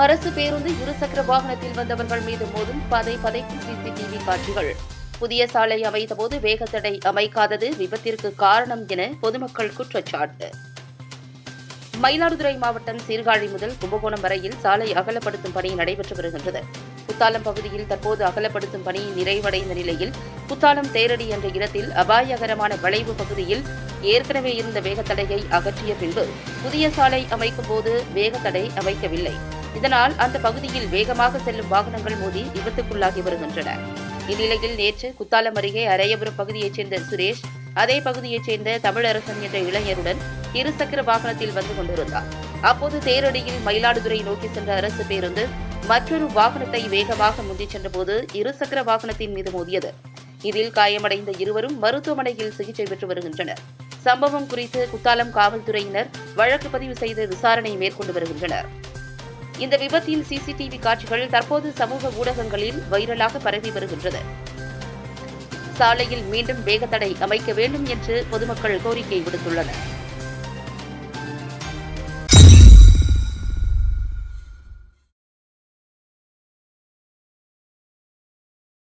அரசு பேருந்து இருசக்கர வாகனத்தில் வந்தவர்கள் மீது மோதும் பதை பதைக்கும் சிசிடிவி காட்சிகள். புதிய சாலை அமைத்தபோது வேகத்தடை அமைக்காதது விபத்திற்கு காரணம் என பொதுமக்கள் குற்றச்சாட்டு. மயிலாடுதுறை மாவட்டம் சீர்காழி முதல் கும்பகோணம் வரையில் சாலை அகலப்படுத்தும் பணி நடைபெற்று வருகின்றது. புத்தாலம் பகுதியில் தற்போது அகலப்படுத்தும் பணி நிறைவடைந்த நிலையில் புத்தாலம் தேரடி என்ற இடத்தில் அபாயகரமான வளைவு பகுதியில் ஏற்கனவே இருந்த வேகத்தடையை அகற்றிய பின்பு புதிய சாலை அமைக்கும் போது வேகத்தடை அமைக்கவில்லை. இதனால் அந்த பகுதியில் வேகமாக செல்லும் வாகனங்கள் மோதி விபத்துக்குள்ளாகி வருகின்றன. இந்நிலையில் நேற்று குத்தாலம் அருகே அரையபுரம் பகுதியைச் சேர்ந்த சுரேஷ் அதே பகுதியைச் சேர்ந்த தமிழரசன் என்ற இளைஞருடன் இருசக்கர வாகனத்தில் வந்து கொண்டிருந்தார். அப்போது தேரடியில் மயிலாடுதுறை நோக்கி சென்ற அரசு பேருந்து மற்றொரு வாகனத்தை வேகமாக முந்திச் சென்றபோது இருசக்கர வாகனத்தின் மீது மோதியது. இதில் காயமடைந்த இருவரும் மருத்துவமனையில் சிகிச்சை பெற்று வருகின்றனர். சம்பவம் குறித்து குத்தாலம் காவல்துறையினர் வழக்கு பதிவு செய்து விசாரணை மேற்கொண்டு வருகின்றனர். இந்த விபத்தின் சிசிடிவி காட்சிகள் தற்போது சமூக ஊடகங்களில் வைரலாக பரவி வருகின்றது சாலையில் மீண்டும் வேகத்தடை அமைக்க வேண்டும் என்று பொதுமக்கள் கோரிக்கை விடுத்துள்ளனர்.